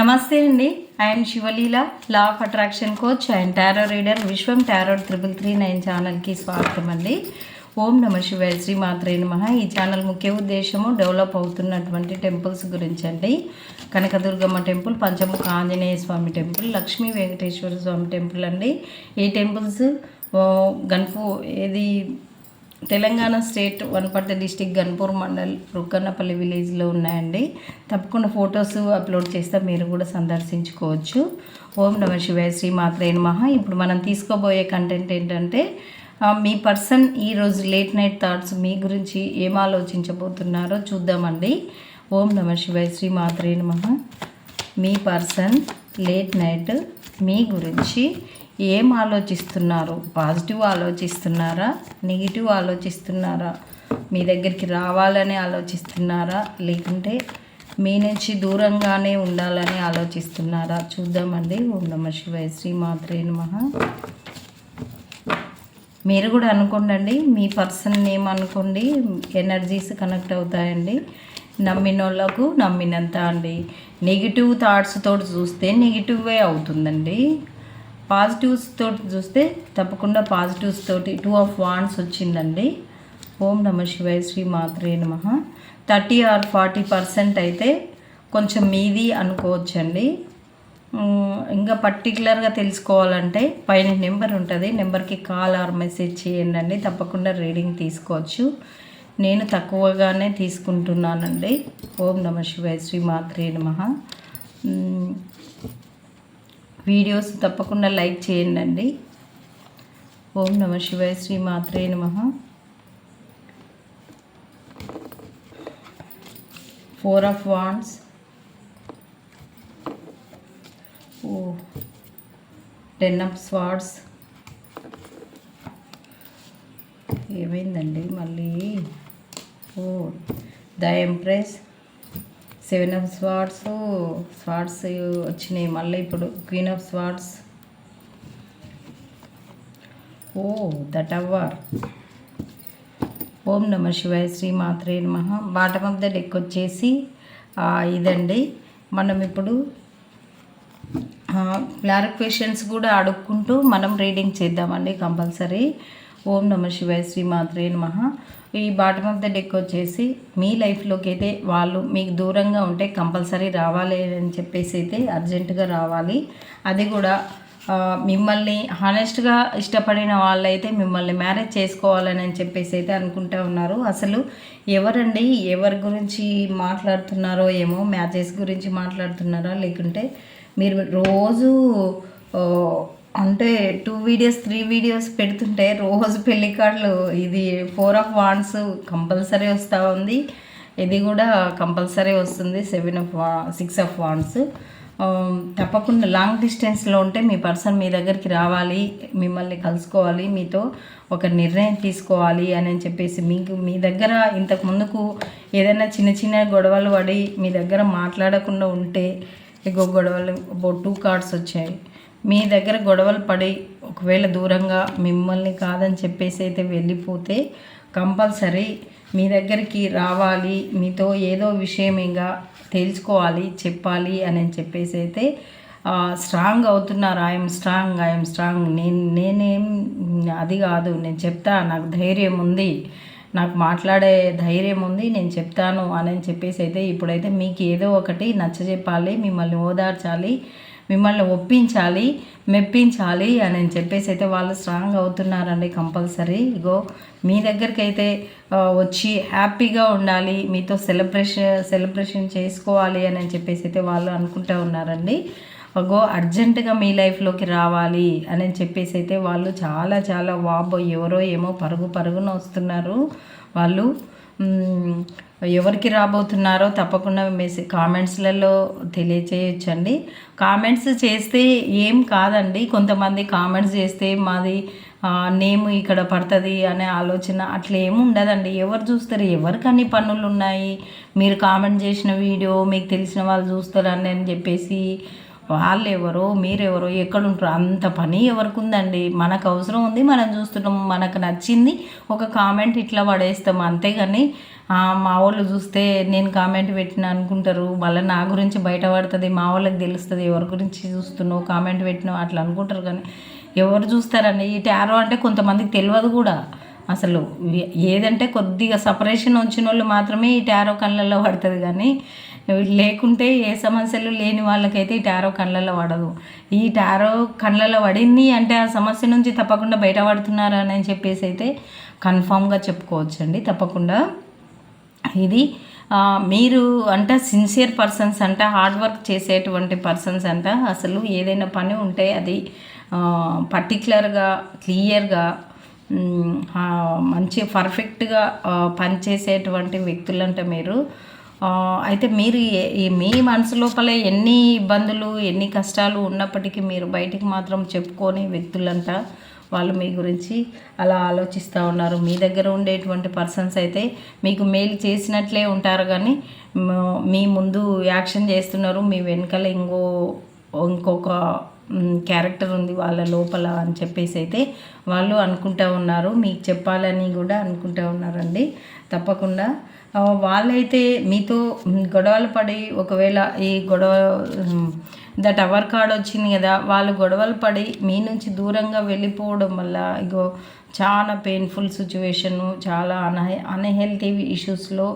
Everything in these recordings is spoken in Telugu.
నమస్తే అండి. And Sivaleela law of attraction coach and tarot reader Vishwam tarot triple three nine ఛానల్కి స్వాగతం అండి. ఓం నమ శివాయ శ్రీ మాత్రే నమ. ఈ ఛానల్ ముఖ్య ఉద్దేశము డెవలప్ అవుతున్నటువంటి టెంపుల్స్ గురించి అండి. Kanakadurgamma temple Panchamukha Anjaneya Swamy temple Lakshmi Venkateswara Swamy temple అండి. ఈ టెంపుల్స్ గన్పు ఏది తెలంగాణ స్టేట్ వనపర్తి డిస్టిక్ గన్పూర్ మండల్ రుక్కన్నపల్లి విలేజ్లో ఉన్నాయండి. తప్పకుండా ఫొటోస్ అప్లోడ్ చేస్తే మీరు కూడా సందర్శించుకోవచ్చు. ఓం నమ శివాయ శ్రీ మాత్రే నమః. ఇప్పుడు మనం తీసుకోబోయే కంటెంట్ ఏంటంటే మీ పర్సన్ ఈరోజు లేట్ నైట్ థాట్స్ మీ గురించి ఏం ఆలోచించబోతున్నారో చూద్దామండి. ఓం నమ శివాయ శ్రీ మాత్రే నమః. మీ పర్సన్ లేట్ నైట్ మీ గురించి ఏం ఆలోచిస్తున్నారు? పాజిటివ్ ఆలోచిస్తున్నారా? నెగిటివ్ ఆలోచిస్తున్నారా? మీ దగ్గరికి రావాలని ఆలోచిస్తున్నారా? లేకుంటే మీ నుంచి దూరంగానే ఉండాలని ఆలోచిస్తున్నారా? చూద్దామండి. ఓం నమ శివాయ. శ్రీ మాత్రే నమః. మీరు కూడా అనుకోండి మీ పర్సన్ నేమ్ అనుకోండి. ఎనర్జీస్ కనెక్ట్ అవుతాయండి. నమ్మిన వాళ్ళకు నమ్మినంత అండి. నెగిటివ్ థాట్స్ తోటి చూస్తే నెగిటివే అవుతుందండి. పాజిటివ్స్ తోటి చూస్తే తప్పకుండా పాజిటివ్స్ తోటి టూ ఆఫ్ వాన్స్ వచ్చిందండి. ఓం నమ శివాయ శ్రీ మాత్రే నమ. థర్టీ ఆర్ ఫార్టీ పర్సెంట్ అయితే కొంచెం మీది అనుకోవచ్చండి. ఇంకా పర్టికులర్గా తెలుసుకోవాలంటే పైన నెంబర్ ఉంటుంది. నెంబర్కి కాల్ ఆర్ మెసేజ్ చేయండి అండి తప్పకుండా రీడింగ్ తీసుకోవచ్చు. నేను తక్కువగానే తీసుకుంటున్నానండి. ఓం నమ శివాయ శ్రీ మాత్రే నమ. వీడియోస్ తప్పకుండా లైక్ చేయండి ఓం నమ శివాయ శ్రీ మాత్రే నమ. Four of wands oh ten of swords ఏమైందండి మళ్ళీ? ఓ the empress seven of swords swords వచ్చినాయి మళ్ళీ ఇప్పుడు. Queen of swords. Oh the tower ఓం నమ శివాయ శ్రీ మాత్రే నమ. బాటమ్ ఆఫ్ ద డెక్ వచ్చేసి ఇదండి. మనం ఇప్పుడు క్లారిఫికేషన్స్ కూడా అడుక్కుంటూ మనం రీడింగ్ చేద్దామండి కంపల్సరీ. ఓం నమ శివాయ శ్రీ మాత్రే నమ. ఈ బాటమ్ ఆఫ్ ద డెక్ వచ్చేసి మీ లైఫ్లోకి అయితే వాళ్ళు మీకు దూరంగా ఉంటే కంపల్సరీ రావాలి అని చెప్పేసి అయితే అర్జెంటుగా రావాలి. అది కూడా మిమ్మల్ని హానెస్ట్గా ఇష్టపడిన వాళ్ళైతే మిమ్మల్ని మ్యారేజ్ చేసుకోవాలని అని చెప్పేసి అయితే అనుకుంటా ఉన్నారు. అసలు ఎవరండి ఎవరి గురించి మాట్లాడుతున్నారో ఏమో మ్యాచెస్ గురించి మాట్లాడుతున్నారా? లేకుంటే మీరు రోజు అంటే టూ వీడియోస్ త్రీ వీడియోస్ పెడుతుంటే రోజు పెళ్ళి కార్డులు ఇది ఫోర్ ఆఫ్ వాన్స్ కంపల్సరీ వస్తూ ఉంది. ఇది కూడా కంపల్సరీ వస్తుంది సెవెన్ ఆఫ్ వా సిక్స్ ఆఫ్ వాన్స్ తప్పకుండా లాంగ్ డిస్టెన్స్లో ఉంటే మీ పర్సన్ మీ దగ్గరికి రావాలి మిమ్మల్ని కలుసుకోవాలి మీతో ఒక నిర్ణయం తీసుకోవాలి అని చెప్పేసి మీకు మీ దగ్గర ఇంతకు ముందుకు ఏదైనా చిన్న చిన్న గొడవలు పడి మీ దగ్గర మాట్లాడకుండా ఉంటే ఇగో గొడవలు టూ కార్డ్స్ వచ్చాయి. మీ దగ్గర గొడవలు పడి ఒకవేళ దూరంగా మిమ్మల్ని కాదని చెప్పేసి అయితే వెళ్ళిపోతే కంపల్సరీ మీ దగ్గరికి రావాలి. మీతో ఏదో విషయం ఇంకా తెలుసుకోవాలి చెప్పాలి అని చెప్పేసి అయితే స్ట్రాంగ్ అవుతున్నారు. ఐఎమ్ స్ట్రాంగ్ ఐఎమ్ స్ట్రాంగ్ నేను నేనేం అది కాదు. నేను చెప్తా నాకు ధైర్యం ఉంది. నాకు మాట్లాడే ధైర్యం ఉంది. నేను చెప్తాను అని చెప్పేసి అయితే ఇప్పుడైతే మీకు ఏదో ఒకటి నచ్చజెప్పాలి మిమ్మల్ని ఓదార్చాలి. మిమ్మల్ని ఒప్పించాలి మెప్పించాలి అని చెప్పేసి అయితే వాళ్ళు స్ట్రాంగ్ అవుతున్నారండి కంపల్సరీ ఇగో మీ దగ్గరికి అయితే వచ్చి హ్యాపీగా ఉండాలి మీతో సెలబ్రేషన్ సెలబ్రేషన్ చేసుకోవాలి అని చెప్పేసి అయితే వాళ్ళు అనుకుంటూ ఉన్నారండి. అగో అర్జెంటుగా మీ లైఫ్లోకి రావాలి అని చెప్పేసి అయితే వాళ్ళు చాలా చాలా వాబో ఎవరో ఏమో పరుగు పరుగున వస్తున్నారు. వాళ్ళు ఎవరికి రాబోతున్నారో తప్పకుండా మెసేజ్ కామెంట్స్లలో తెలియచేయచ్చండి. కామెంట్స్ చేస్తే ఏం కాదండి. కొంతమంది కామెంట్స్ చేస్తే మాది నేమ్ ఇక్కడ పడుతుంది అనే ఆలోచన అట్లా ఏమి ఉండదండి. ఎవరు చూస్తారు? ఎవరికి అన్ని పనులు ఉన్నాయి మీరు కామెంట్ చేసిన వీడియో మీకు తెలిసిన వాళ్ళు చూస్తారని అని చెప్పేసి వాళ్ళు ఎవరో మీరెవరో ఎక్కడుంటారో అంత పని ఎవరికి ఉందండి మనకు అవసరం ఉంది మనం చూస్తున్నాం మనకు నచ్చింది ఒక కామెంట్ ఇట్లా పడేస్తాం. అంతేగాని మా వాళ్ళు చూస్తే నేను కామెంట్ పెట్టిన అనుకుంటారు. మళ్ళీ నా గురించి బయటపడుతుంది మా వాళ్ళకి తెలుస్తుంది ఎవరి గురించి చూస్తున్నావు కామెంట్ పెట్టినావు అట్లా అనుకుంటారు. కానీ ఎవరు చూస్తారండి? ఈ టారో అంటే కొంతమందికి తెలియదు కూడా. అసలు ఏదంటే కొద్దిగా సపరేషన్ వచ్చిన వాళ్ళు మాత్రమే ఈ టారో కళ్ళల్లో పడుతుంది. కానీ లేకుంటే ఏ సమస్యలు లేని వాళ్ళకైతే ఈ టారో కళ్ళలో పడదు. ఈ టారో కళ్ళలో పడింది అంటే ఆ సమస్య నుంచి తప్పకుండా బయటపడుతున్నారు అని చెప్పేసి అయితే కన్ఫామ్గా చెప్పుకోవచ్చండి. తప్పకుండా. ఇది మీరు అంటే సిన్సియర్ పర్సన్స్ అంట హార్డ్ వర్క్ చేసేటువంటి పర్సన్స్ అంట అసలు ఏదైనా పని ఉంటే అది పర్టికులర్గా క్లియర్గా మంచి పర్ఫెక్ట్గా పనిచేసేటువంటి వ్యక్తులంట మీరు. అయితే మీరు మీ మనసు లోపల ఎన్ని ఇబ్బందులు ఎన్ని కష్టాలు ఉన్నప్పటికీ మీరు బయటికి మాత్రం చెప్పుకోని వ్యక్తులంట వాళ్ళు మీ గురించి అలా ఆలోచిస్తూ ఉన్నారు. మీ దగ్గర ఉండేటువంటి పర్సన్స్ అయితే మీకు మెయిల్ చేసినట్లే ఉంటారు కానీ మీ ముందు యాక్షన్ చేస్తున్నారు. మీ వెనకాల ఇంకో ఇంకొక క్యారెక్టర్ ఉంది వాళ్ళ లోపల అని చెప్పేసి అయితే వాళ్ళు అనుకుంటూ ఉన్నారు. మీకు చెప్పాలని కూడా అనుకుంటూ ఉన్నారండి. తప్పకుండా. వాళ్ళైతే మీతో గొడవలు పడి ఒకవేళ ఈ గొడవ ద టవర్ కార్డ్ వచ్చింది కదా వాళ్ళు గొడవలు పడి మీ నుంచి దూరంగా వెళ్ళిపోవడం వల్ల ఇగో చాలా పెయిన్ఫుల్ సిచ్యువేషను చాలా అన్హె అన్హెల్తీ ఇష్యూస్లో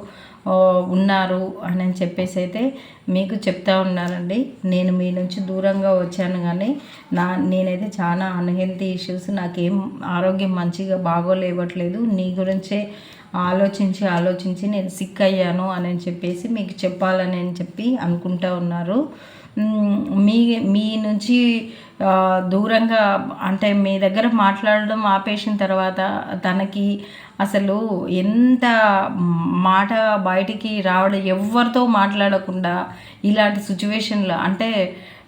ఉన్నారు అని చెప్పేసి అయితే మీకు చెప్తా ఉన్నారండి నేను మీ నుంచి దూరంగా వచ్చాను కానీ నా నేనైతే చాలా అన్హెల్తీ ఇష్యూస్ నాకేం ఆరోగ్యం మంచిగా బాగోలేవట్లేదు. నీ గురించే ఆలోచించి ఆలోచించి నేను సిక్ అయ్యాను అని చెప్పేసి మీకు చెప్పాలని అని చెప్పి అనుకుంటా ఉన్నారు. మీ మీ నుంచి దూరంగా అంటే మీ దగ్గర మాట్లాడడం ఆపేసిన తర్వాత తనకి అసలు ఎంత మాట బయటికి రావడం ఎవరితో మాట్లాడకుండా ఇలాంటి సిచ్యువేషన్లో అంటే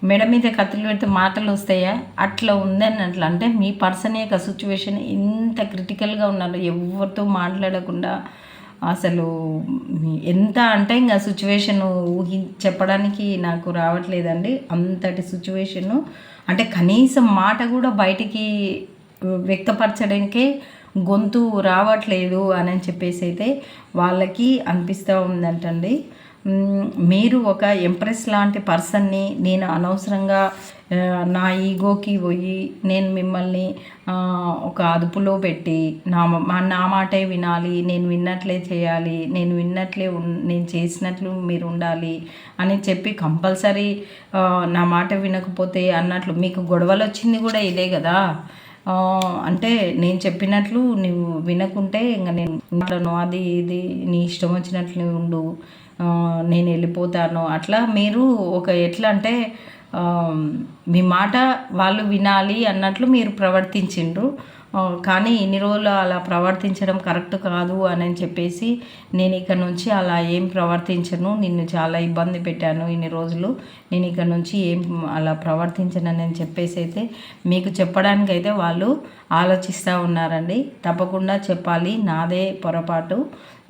మెడ మీద కత్తులు పెడితే మాటలు వస్తాయా? అట్లా ఉందని అట్లా అంటే మీ పర్సన్ యొక్క సిచ్యువేషన్ ఇంత క్రిటికల్గా ఉన్నారు ఎవరితో మాట్లాడకుండా అసలు ఎంత అంటే ఇంకా సిచ్యువేషన్ ఊహి చెప్పడానికి నాకు రావట్లేదండి. అంతటి సిచ్యువేషను అంటే కనీసం మాట కూడా బయటికి వ్యక్తపరచడానికే గొంతు రావట్లేదు అని చెప్పేసి అయితే వాళ్ళకి అనిపిస్తూ ఉందంటండి. మీరు ఒక ఎంప్రెస్ లాంటి పర్సన్ని నేను అనవసరంగా నా ఈగోకి పోయి నేను మిమ్మల్ని ఒక అదుపులో పెట్టి నా నా మాటే వినాలి నేను విన్నట్లే చేయాలి నేను విన్నట్లే ఉన్- నేను చేసినట్లు మీరు ఉండాలి అని చెప్పి కంపల్సరీ నా మాట వినకపోతే అన్నట్లు మీకు గొడవలు వచ్చింది కూడా ఇదే కదా? అంటే నేను చెప్పినట్లు నువ్వు వినకుంటే ఇంకా నేను మాట్లాడను అది ఇది నీ ఇష్టం వచ్చినట్లు నువ్వు ఉండు నేను వెళ్ళిపోతాను. అట్లా మీరు ఒక ఎట్లా అంటే మీ మాట వాళ్ళు వినాలి అన్నట్లు మీరు ప్రవర్తించిండ్రు. కానీ ఇన్ని రోజులు అలా ప్రవర్తించడం కరెక్ట్ కాదు అని చెప్పేసి నేను ఇక నుంచి అలా ఏం ప్రవర్తించను నిన్ను చాలా ఇబ్బంది పెట్టాను ఇన్ని రోజులు నేను ఇక నుంచి ఏం అలా ప్రవర్తించనని అని చెప్పేసి అయితే మీకు చెప్పడానికి అయితే వాళ్ళు ఆలోచిస్తూ ఉన్నారండి. తప్పకుండా చెప్పాలి నాదే పొరపాటు.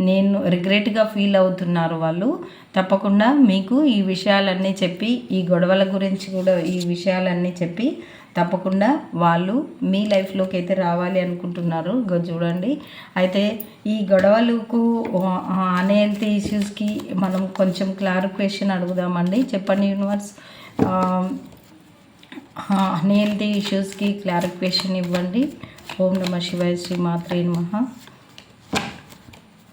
నేను రిగ్రెట్గా ఫీల్ అవుతున్నారు వాళ్ళు. తప్పకుండా మీకు ఈ విషయాలన్నీ చెప్పి ఈ గొడవల గురించి కూడా ఈ విషయాలన్నీ చెప్పి తప్పకుండా వాళ్ళు మీ లైఫ్లోకి అయితే రావాలి అనుకుంటున్నారు. ఇంకా చూడండి. అయితే ఈ గొడవలకు అన్హెల్తీ ఇష్యూస్కి మనం కొంచెం క్లారిఫికేషన్ అడుగుదామండి. చెప్పండి యూనివర్స్. అన్హెల్తీ ఇష్యూస్కి క్లారిఫికేషన్ ఇవ్వండి. ఓం నమ శివాయ శ్రీ మాత్రే నమ.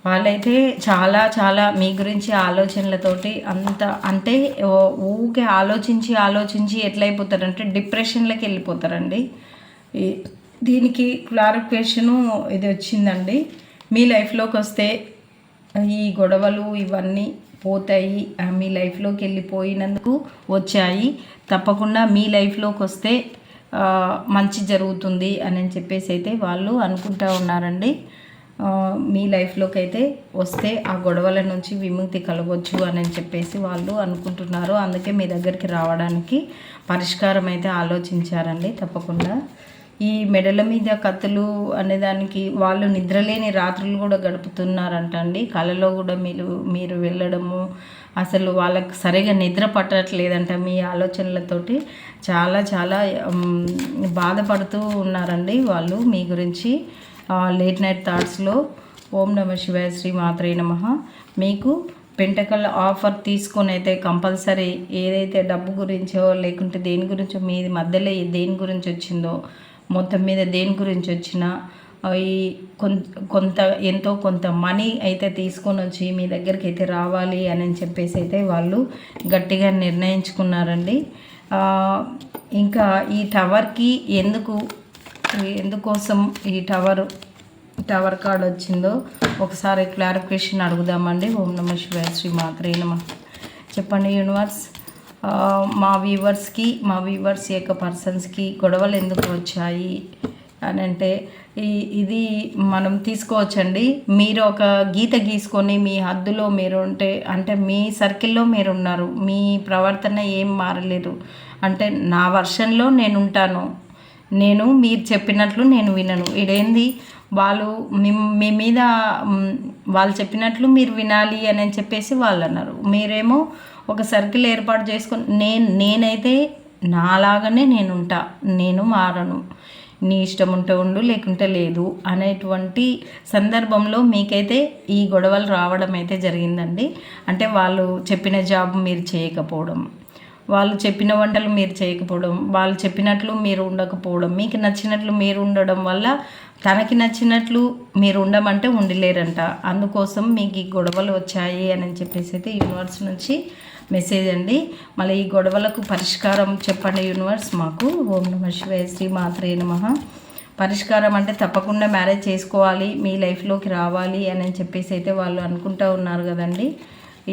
వాళ్ళైతే చాలా చాలా మీ గురించి ఆలోచనలతోటి అంత అంటే ఊకే ఆలోచించి ఆలోచించి ఎట్లయిపోతారంటే డిప్రెషన్లోకి వెళ్ళిపోతారండి. దీనికి క్లారిఫికేషను ఇది వచ్చిందండి. మీ లైఫ్లోకి వస్తే ఈ గొడవలు ఇవన్నీ పోతాయి. మీ లైఫ్లోకి వెళ్ళిపోయినందుకు వచ్చాయి. తప్పకుండా మీ లైఫ్లోకి వస్తే మంచి జరుగుతుంది అని చెప్పేసి అయితే వాళ్ళు అనుకుంటా ఉన్నారండి. మీ లైఫ్లోకి అయితే వస్తే ఆ గొడవల నుంచి విముక్తి కలగవచ్చు అని చెప్పేసి వాళ్ళు అనుకుంటున్నారు. అందుకే మీ దగ్గరికి రావడానికి పరిష్కారం అయితే ఆలోచించారండి తప్పకుండా. ఈ మెడల మీద కత్తులు అనేదానికి వాళ్ళు నిద్రలేని రాత్రులు కూడా గడుపుతున్నారంట అండి కళలో కూడా మీరు మీరు వెళ్ళడము అసలు వాళ్ళకి సరిగా నిద్ర పట్టట్లేదంట మీ ఆలోచనలతోటి. చాలా చాలా బాధపడుతూ ఉన్నారండి వాళ్ళు. మీ గురించి లేట్ నైట్ థాట్స్లో ఓం నమ శివాయ శ్రీ మాత్రే నమ. మీకు పెంటకల్ ఆఫర్ తీసుకొని అయితే కంపల్సరీ ఏదైతే డబ్బు గురించో లేకుంటే దేని గురించో మీ మధ్యలో దేని గురించి వచ్చిందో మొత్తం మీద దేని గురించి వచ్చినా అవి ఈ కొంత కొంత ఎంతో కొంత మనీ అయితే తీసుకొని వచ్చి మీ దగ్గరికి అయితే రావాలి అని చెప్పేసి అయితే వాళ్ళు గట్టిగా నిర్ణయించుకున్నారండి. ఇంకా ఈ టవర్కి ఎందుకు ఎందుకోసం ఈ టవర్ టవర్ కార్డ్ వచ్చిందో ఒకసారి క్లారిఫికేషన్ అడుగుదామండి. ఓం నమ శివాయ శ్రీ మాత్రే నమ. చెప్పండి యూనివర్స్ మా వ్యూవర్స్కి మా వ్యూవర్స్ యొక్క పర్సన్స్కి గొడవలు ఎందుకు వచ్చాయి అని అంటే ఈ ఇది మనం తీసుకోవచ్చండి. మీరు ఒక గీత గీసుకొని మీ హద్దులో మీరు ఉంటే అంటే మీ సర్కిల్లో మీరు ఉన్నారు మీ ప్రవర్తన ఏం మారలేదు. అంటే నా వర్షన్లో నేను ఉంటాను. నేను మీరు చెప్పినట్లు నేను వినను. ఇదేంది? వాళ్ళు మీ మీ మీద వాళ్ళు చెప్పినట్లు మీరు వినాలి అని చెప్పేసి వాళ్ళు అన్నారు. మీరేమో ఒక సర్కిల్ ఏర్పాటు చేసుకొని నేను నేనైతే నాలాగానే నేను ఉంటా. నేను మారను. నీ ఇష్టం ఉంటే ఉండు లేకుంటే లేదు అనేటువంటి సందర్భంలో మీకైతే ఈ గొడవలు రావడం అయితే జరిగిందండి. అంటే వాళ్ళు చెప్పిన జాబ్ మీరు చేయకపోవడం. వాళ్ళు చెప్పిన వంటలు మీరు చేయకపోవడం వాళ్ళు చెప్పినట్లు మీరు ఉండకపోవడం మీకు నచ్చినట్లు మీరు ఉండడం వల్ల తనకి నచ్చినట్లు మీరు ఉండమంటే ఉండలేరంట. అందుకోసం మీకు ఈ గొడవలు వచ్చాయి అని చెప్పేసి అయితే యూనివర్స్ నుంచి మెసేజ్ అండి. మళ్ళీ ఈ గొడవలకు పరిష్కారం చెప్పండి యూనివర్స్ మాకు. ఓం నమ శివాయ శ్రీ మాత్రే నమ. పరిష్కారం అంటే తప్పకుండా మ్యారేజ్ చేసుకోవాలి మీ లైఫ్లోకి రావాలి అని చెప్పేసి అయితే వాళ్ళు అనుకుంటూ ఉన్నారు కదండి.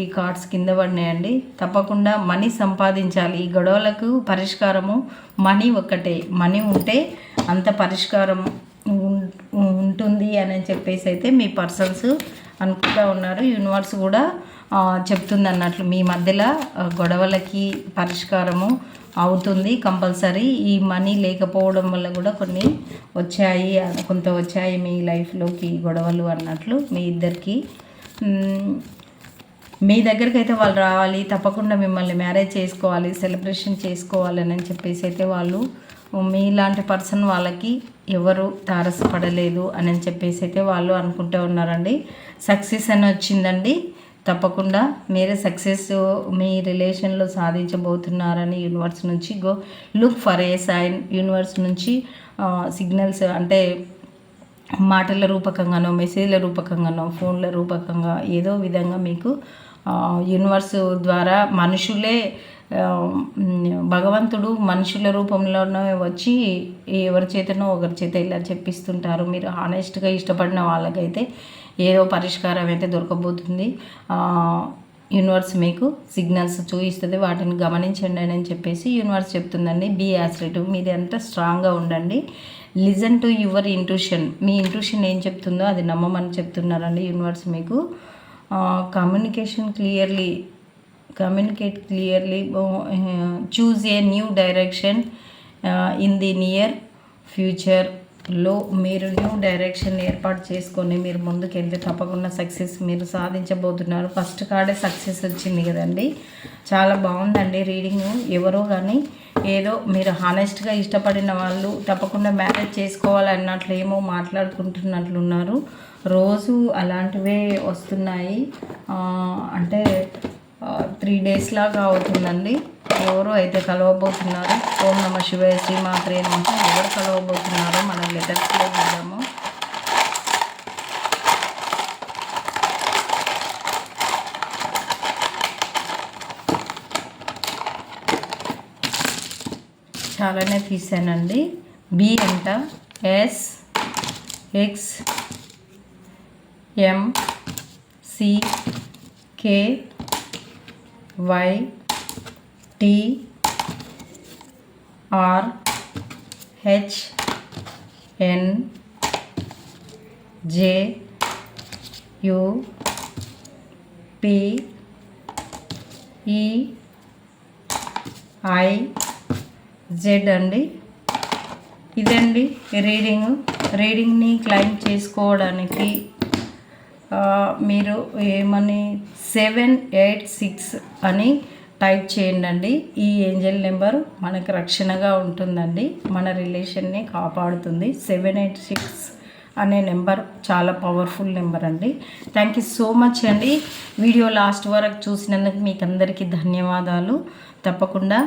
ఈ కార్డ్స్ కింద పడినాయండి. తప్పకుండా మనీ సంపాదించాలి. ఈ గొడవలకు పరిష్కారము మనీ ఒక్కటే. మనీ ఉంటే అంత పరిష్కారం ఉంటుంది అని చెప్పేసి అయితే మీ పర్సన్స్ అనుకుంటూ ఉన్నారు. యూనివర్స్ కూడా చెప్తుంది అన్నట్లు మీ మధ్యలో గొడవలకి పరిష్కారము అవుతుంది కంపల్సరీ. ఈ మనీ లేకపోవడం వల్ల కూడా కొన్ని వచ్చాయి కొంత వచ్చాయి మీ లైఫ్లోకి గొడవలు అన్నట్లు మీ ఇద్దరికి. మీ దగ్గరికి అయితే వాళ్ళు రావాలి తప్పకుండా మిమ్మల్ని మ్యారేజ్ చేసుకోవాలి సెలబ్రేషన్ చేసుకోవాలి అని చెప్పేసి అయితే వాళ్ళు మీలాంటి పర్సన్ వాళ్ళకి ఎవరు తారసపడలేదు అని చెప్పేసి అయితే వాళ్ళు అనుకుంటూ ఉన్నారండి. సక్సెస్ అని వచ్చిందండి. తప్పకుండా మీరే సక్సెస్ మీ రిలేషన్లో సాధించబోతున్నారని యూనివర్స్ నుంచి go look for a sign universe నుంచి సిగ్నల్స్ అంటే మాటల రూపకంగానో మెసేజ్ల రూపకంగానో ఫోన్ల రూపకంగా ఏదో విధంగా మీకు యూనివర్స్ ద్వారా మనుషులే భగవంతుడు మనుషుల రూపంలోనే వచ్చి ఎవరి చేతనో ఒకరి చేత ఇలా చెప్పిస్తుంటారు. మీరు హానెస్ట్గా ఇష్టపడిన వాళ్ళకైతే ఏదో పరిష్కారం అయితే దొరకబోతుంది. యూనివర్స్ మీకు సిగ్నల్స్ చూపిస్తుంది. వాటిని గమనించండి అని చెప్పేసి యూనివర్స్ చెప్తుందండి. బీ యాసిటివ్ మీరు ఎంత స్ట్రాంగ్గా ఉండండి. లిజన్ టు యువర్ ఇంట్యూషన్ మీ ఇంట్యూషన్ ఏం చెప్తుందో అది నమ్మమని చెప్తున్నారండి యూనివర్స్ మీకు. Communication clearly communicate clearly choose a new direction in the near ఫ్యూచర్లో మీరు న్యూ డైరెక్షన్ ఏర్పాటు చేసుకొని మీరు ముందుకు వెళ్తే తప్పకుండా సక్సెస్ మీరు సాధించబోతున్నారు. ఫస్ట్ కార్డే సక్సెస్ వచ్చింది కదండి. చాలా బాగుందండి రీడింగ్ ఎవరో కానీ ఏదో మీరు హానెస్ట్గా ఇష్టపడిన వాళ్ళు తప్పకుండా మ్యారేజ్ చేసుకోవాలన్నట్లు ఏమో మాట్లాడుకుంటున్నట్లున్నారు. రోజు అలాంటివే వస్తున్నాయి. అంటే త్రీ డేస్ లాగా అవుతుందండి. ఎవరు అయితే కలవబోతున్నారు. ఓం నమ శివాయ శ్రీ మాత్రే ఎవరు కలవబోతున్నారో మనం లెటర్స్లో చూద్దాము చాలానే తీసానండి. బి అంట. S X M C K Y T R H N J U P E I Z అండి. ఇదండి రీడింగ్. రీడింగ్ని క్లైమ్ చేసుకోవడానికి మీరు ఏమని సెవెన్ ఎయిట్ సిక్స్ అని టైప్ చేయండి ఈ ఏంజల్ నెంబర్ మనకు రక్షణగా ఉంటుందండి. మన రిలేషన్ని కాపాడుతుంది. సెవెన్ ఎయిట్ సిక్స్ అనే నెంబర్ చాలా పవర్ఫుల్ నెంబర్ అండి. థ్యాంక్ యూ సో మచ్ అండి. వీడియో లాస్ట్ వరకు చూసినందుకు మీకు అందరికీ ధన్యవాదాలు. తప్పకుండా.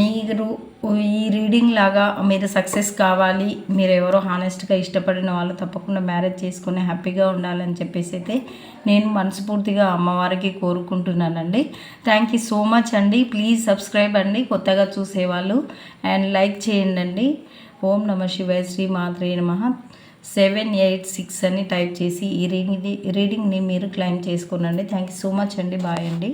మీరు ఈ రీడింగ్ లాగా మీరు సక్సెస్ కావాలి మీరు ఎవరో హానెస్ట్గా ఇష్టపడిన వాళ్ళు తప్పకుండా మ్యారేజ్ చేసుకుని హ్యాపీగా ఉండాలని చెప్పేసి అయితే నేను మనస్ఫూర్తిగా అమ్మవారికి కోరుకుంటున్నానండి. థ్యాంక్ యూ సో మచ్ అండి. ప్లీజ్ సబ్స్క్రైబ్ అండి కొత్తగా చూసేవాళ్ళు. అండ్ లైక్ చేయండి అండి. ఓం నమ శివాయ శ్రీ మాత్రే నమ. సెవెన్ ఎయిట్ సిక్స్ అని టైప్ చేసి ఈ రీడింగ్ రీడింగ్ని మీరు క్లైమ్ చేసుకోనండి. థ్యాంక్ యూ సో మచ్ అండి. బాయ్ అండి.